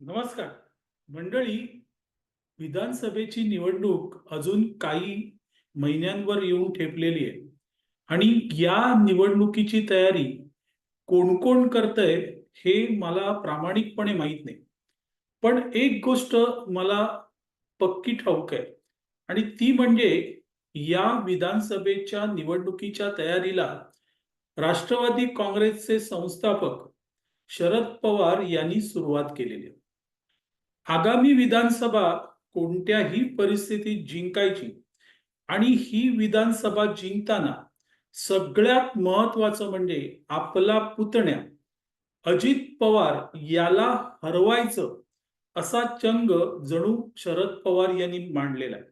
नमस्कार. मंडळी विधानसभेची निवडणूक अजून काही महिन्यांवर येऊन ठेपलेली आहे. आणि या निवडणुकीची तयारी कोण कोण करतंय हे मला प्रामाणिकपणे माहीत नाही. पण एक गोष्ट मला पक्की ठाऊक आहे. आणि ती म्हणजे या विधानसभेच्या निवडणुकीच्या तयारीला राष्ट्रवादी काँग्रेसचे संस्थापक शरद पवार यांनी सुरुवात केलेली आहे. आगामी विधानसभा कोणत्याही परिस्थितीत जिंकायची आणि ही विधानसभा जिंकताना सगळ्यात महत्वाचं म्हणजे आपला पुतण्या अजित पवार याला हरवायचं असा चंग जणू शरद पवार यांनी मांडलेला आहे.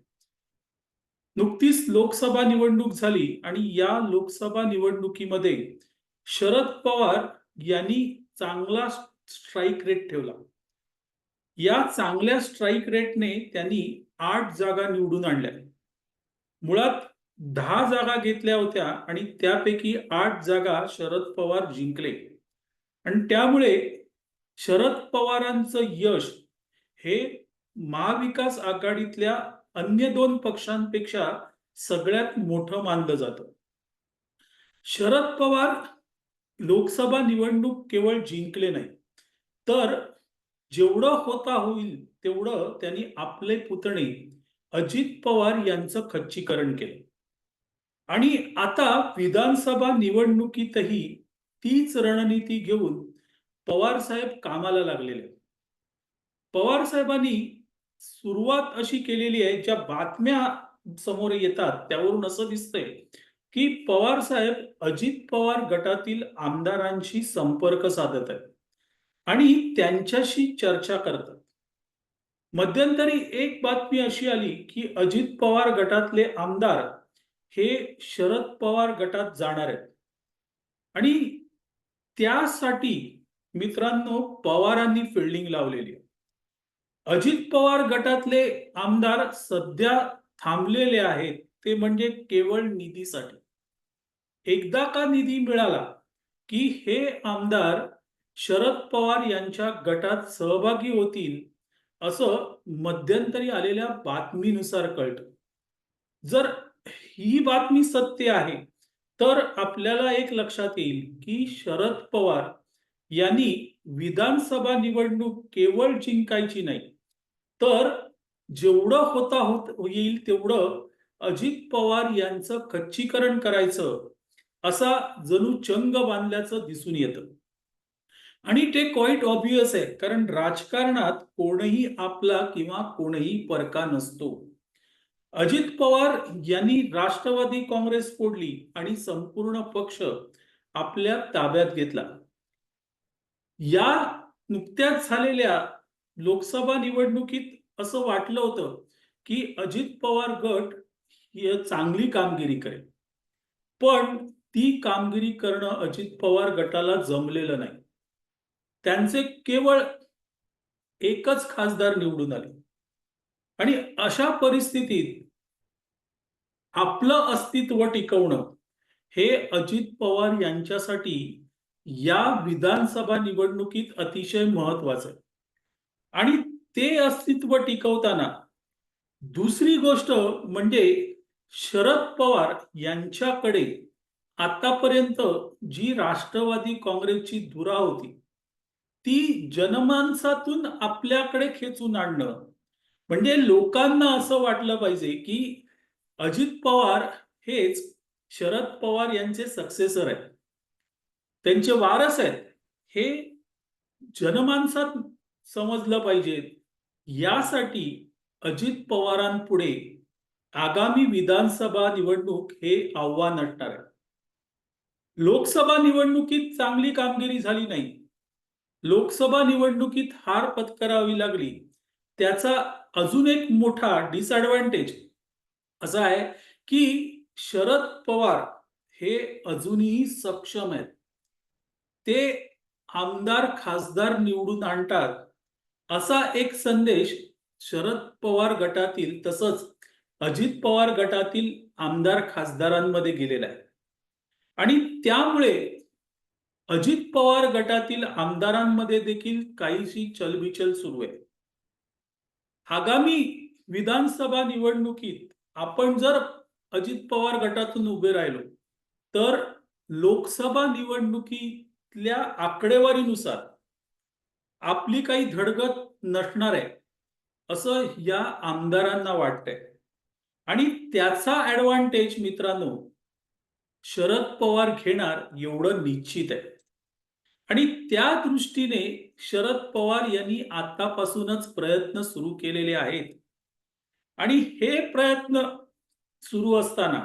नुकतीच लोकसभा निवडणूक झाली आणि या लोकसभा निवडणुकीमध्ये शरद पवार यांनी चांगला स्ट्राईक रेट ठेवला. या चांगल्या स्ट्राईक रेटने त्यांनी आठ जागा निवडून आणल्या. मुळात दहा जागा घेतल्या होत्या आणि त्यापैकी आठ जागा शरद पवार जिंकले. आणि त्यामुळे शरद पवारांचं यश हे महाविकास आघाडीतल्या अन्य दोन पक्षांपेक्षा सगळ्यात मोठं मानलं जातं. शरद पवार लोकसभा निवडणूक केवळ जिंकले नाही तर जेवढं होता होईल तेवढं त्यांनी आपले पुतणे अजित पवार यांचं खच्चीकरण केलं. आणि आता विधानसभा निवडणुकीतही तीच रणनीती घेऊन पवार साहेब कामाला लागलेले पवार साहेबांनी सुरुवात अशी केलेली आहे ज्या बातम्या समोर येतात त्यावरून असं दिसतंय की पवार साहेब अजित पवार गटातील आमदारांशी संपर्क साधत आहेत. आणि त्यांच्याशी चर्चा करतात. मध्यंतरी एक बातमी अशी आली की अजित पवार गटातले आमदार हे शरद पवार गटात जाणार आहेत. आणि त्यासाठी मित्रांनो पवारांनी फिल्डिंग लावलेली आहे. अजित पवार गटातले आमदार सध्या थांबलेले आहेत ते म्हणजे केवळ निधीसाठी. एकदा का निधी मिळाला की हे आमदार शरद पवार यांच्या गटात सहभागी होतील असं मध्यंतरी आलेल्या बातमीनुसार कळतं. जर ही बातमी सत्य आहे तर आपल्याला एक लक्षात येईल की शरद पवार यांनी विधानसभा निवडणूक केवळ जिंकायची नाही तर जेवढं होता होत येईल तेवढं अजित पवार यांचं खच्चीकरण करायचं असा जणू चंग बांधल्याचं दिसून येतं. आणि ते क्वाईट ऑब्वियस आहे. कारण राजकारणात कोणही आपला किंवा कोणही परका नसतो. अजित पवार यांनी राष्ट्रवादी काँग्रेस फोडली आणि संपूर्ण पक्ष आपल्या ताब्यात घेतला. या नुकत्याच झालेल्या लोकसभा निवडणुकीत असं वाटलं होतं की अजित पवार गट चांगली कामगिरी करेल. पण ती कामगिरी करणं अजित पवार गटाला जमलेलं नाही. त्यांचे केवळ एकच खासदार निवडून आले. आणि अशा परिस्थितीत आपलं अस्तित्व टिकवणं हे अजित पवार यांच्यासाठी या विधानसभा निवडणुकीत अतिशय महत्वाचं आहे. आणि ते अस्तित्व टिकवताना दुसरी गोष्ट म्हणजे शरद पवार यांच्याकडे आतापर्यंत जी राष्ट्रवादी काँग्रेसची धुरा होती ती जनमानसातून आपल्याकडे खेचून आणणं. म्हणजे लोकांना असं वाटलं पाहिजे की अजित पवार हेच शरद पवार यांचे सक्सेसर आहेत. त्यांचे वारस आहेत. हे जनमानसात समजलं पाहिजे. यासाठी अजित पवारांपुढे आगामी विधानसभा निवडणूक हे आव्हान असणार आहे. लोकसभा निवडणुकीत चांगली कामगिरी झाली नाही. लोकसभा निवडणुकीत हार पत्करावी लागली. त्याचा अजून एक मोठा डिसएडव्हान्टेज असा आहे की शरद पवार हे अजूनही सक्षम आहेत. ते आमदार खासदार निवडून आणतात. असा एक संदेश शरद पवार गटातील तसंच अजित पवार गटातील आमदार खासदारांमध्ये गेलेला आहे. आणि त्यामुळे अजित पवार गटातील आमदारांमध्ये देखील काहीशी चलबिचल सुरू आहे. आगामी विधानसभा निवडणुकीत आपण जर अजित पवार गटातून उभे राहिलो तर लोकसभा निवडणुकीतल्या आकडेवारीनुसार आपली काही धडगत नसणार आहे असं या आमदारांना वाटतंय. आणि त्याचा ऍडव्हान्टेज मित्रांनो शरद पवार घेणार एवढं निश्चित आहे. आणि त्या दृष्टीने शरद पवार यांनी आतापासूनच प्रयत्न सुरू केलेले आहेत. आणि हे प्रयत्न सुरू असताना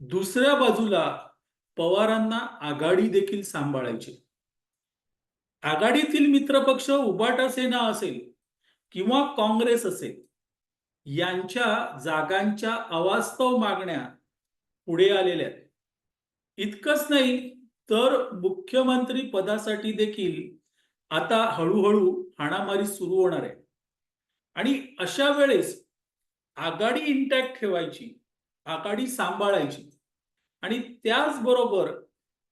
दुसऱ्या बाजूला पवारांना आघाडी देखील सांभाळायची. आघाडीतील मित्रपक्ष उबाटा सेना असेल किंवा काँग्रेस असेल यांच्या जागांच्या अवास्तव मागण्या पुढे आलेल्या आहेत. इतकंच नाही तर मुख्यमंत्री पदासाठी देखील आता हळूहळू हाणामारी सुरू होणार आहे. आणि अशा वेळेस आघाडी इंटॅक्ट ठेवायची आघाडी सांभाळायची आणि त्याचबरोबर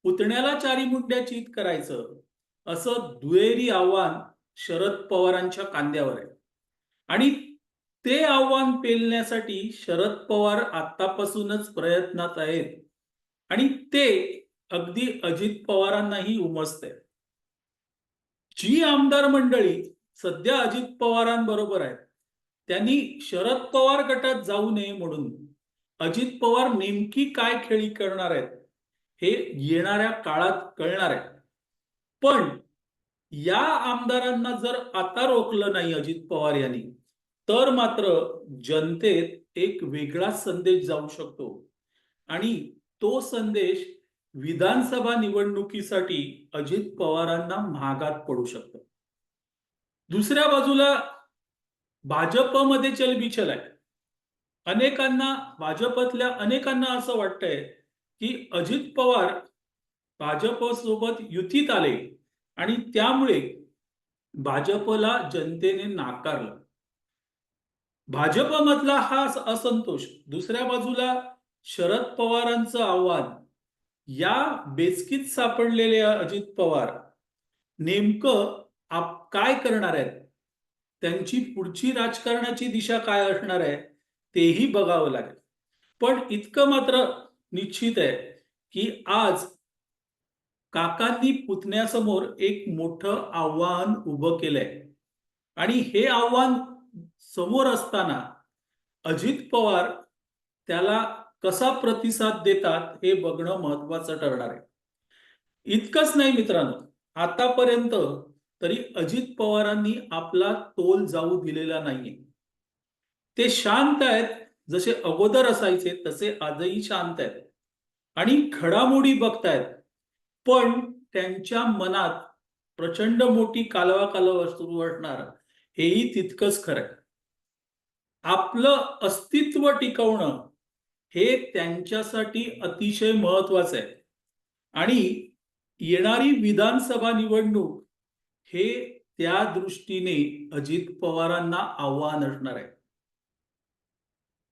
पुतण्याला चारी मुंड्या चित करायचं असं दुहेरी आव्हान शरद पवारांच्या कांद्यावर आहे. आणि ते आव्हान पेलण्यासाठी शरद पवार आतापासूनच प्रयत्नात आहेत आणि ते अगदी अजित पवारांनाही उमजते. जी आमदार मंडळी सध्या अजित पवारांबरोबर आहेत त्यांनी शरद पवार गटात जाऊ नये म्हणून अजित पवार नेमकी काय खेळी करणार आहेत हे येणाऱ्या काळात कळणार आहे. पण या आमदारांना जर आता रोखलं नाही अजित पवार यांनी तर मात्र जनतेत एक वेगळा संदेश जाऊ शकतो. आणि तो संदेश विधानसभा निवडणुकीसाठी अजित पवारांना महागात पडू शकत. दुसऱ्या बाजूला भाजपमध्ये चलबिचल आहे. अनेकांना भाजपतल्या अनेकांना असं वाटतंय की अजित पवार भाजप सोबत युतीत आले आणि त्यामुळे भाजपला जनतेने नाकारलं. भाजपमधला हा असंतोष दुसऱ्या बाजूला शरद पवारांचं आव्हान या बेचकीत सापडलेले अजित पवार नेमकं आप काय करणार आहेत? त्यांची पुढची राजकारणाची दिशा काय असणार आहे? तेही बघावं लागेल. पण इतकं मात्र निश्चित आहे की आज काकांनी पुतण्यासमोर एक मोठं आव्हान उभं केलंय. आणि हे आव्हान समोर असताना अजित पवार त्याला कसा प्रतिसाद देतात हे बघणं महत्वाचं ठरणार आहे. इतकंच नाही मित्रांनो आतापर्यंत तरी अजित पवारांनी आपला तोल जाऊ दिलेला नाहीये. ते शांत आहेत जसे अगोदर असायचे तसे आजही शांत आहेत. आणि घडामोडी बघतायत. पण त्यांच्या मनात प्रचंड मोठी कालवा कालवा सुरू असणार हेही तितकंच खरं आपलं अस्तित्व टिकवणं हे त्यांच्यासाठी अतिशय महत्वाचं आहे. आणि येणारी विधानसभा निवडणूक हे त्या दृष्टीने अजित पवारांना आव्हान असणार आहे.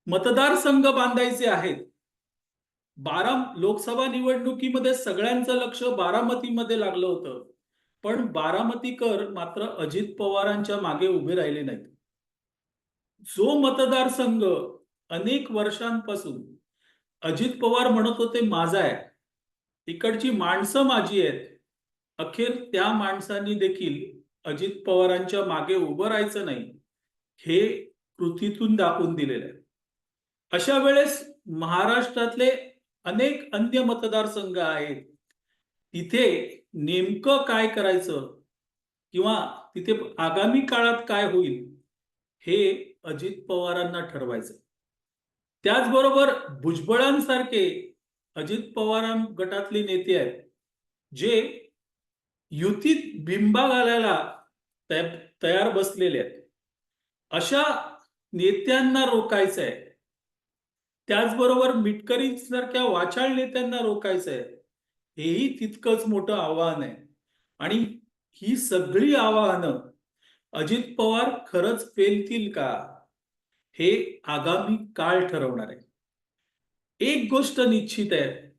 मतदारसंघ बांधायचे आहेत. बारा लोकसभा निवडणुकीमध्ये सगळ्यांचं लक्ष बारामतीमध्ये लागलं होतं. पण बारामतीकर मात्र अजित पवारांच्या मागे उभे राहिले नाहीत. जो मतदारसंघ अनेक वर्षांपासून अजित पवार म्हणत होते माझा आहे. इकडची माणसं माझी आहेत. अखेर त्या माणसांनी देखील अजित पवारांच्या मागे उभं राहायचं नाही हे कृतीतून दाखवून दिलेलं आहे. अशा वेळेस महाराष्ट्रातले अनेक अन्य मतदारसंघ आहेत तिथे नेमकं काय करायचं किंवा तिथे आगामी काळात काय होईल हे अजित पवारांना ठरवायचं त्याचबरोबर भुजबळांसारखे अजित पवारां गटातले नेते आहेत जे युतीत बिंबा घालायला तयार बसलेले आहेत. अशा नेत्यांना रोखायचं आहे. त्याचबरोबर मिटकरी सारख्या वाचाळ नेत्यांना रोखायचं आहे. हेही तितकंच मोठं आव्हान आहे. आणि ही सगळी आव्हानं अजित पवार खरंच पेलतील का? हे आगामी काळ ठरवणार आहे. एक गोष्ट निश्चित आहे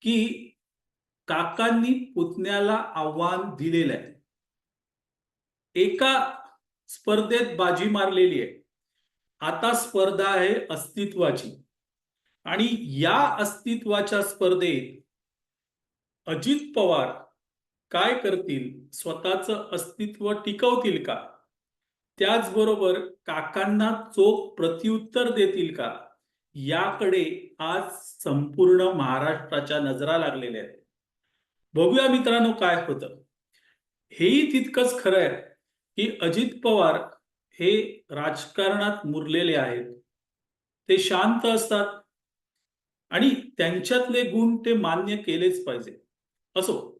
की काकांनी पुतण्याला आव्हान दिलेलं आहे. एका स्पर्धेत बाजी मारलेली आहे. आता स्पर्धा आहे अस्तित्वाची. आणि या अस्तित्वाच्या स्पर्धेत अजित पवार काय करतील? स्वतःचं अस्तित्व टिकवतील का? त्याचबरोबर काकांना चोख प्रत्युत्तर देतील का? याकडे आज संपूर्ण महाराष्ट्राच्या नजरा लागलेल्या आहेत. बघूया मित्रांनो काय होतं. हेही तितकंच खरं आहे की अजित पवार हे राजकारणात मुरलेले आहेत. ते शांत असतात. आणि त्यांच्यातले गुण ते मान्य केलेच पाहिजे. असो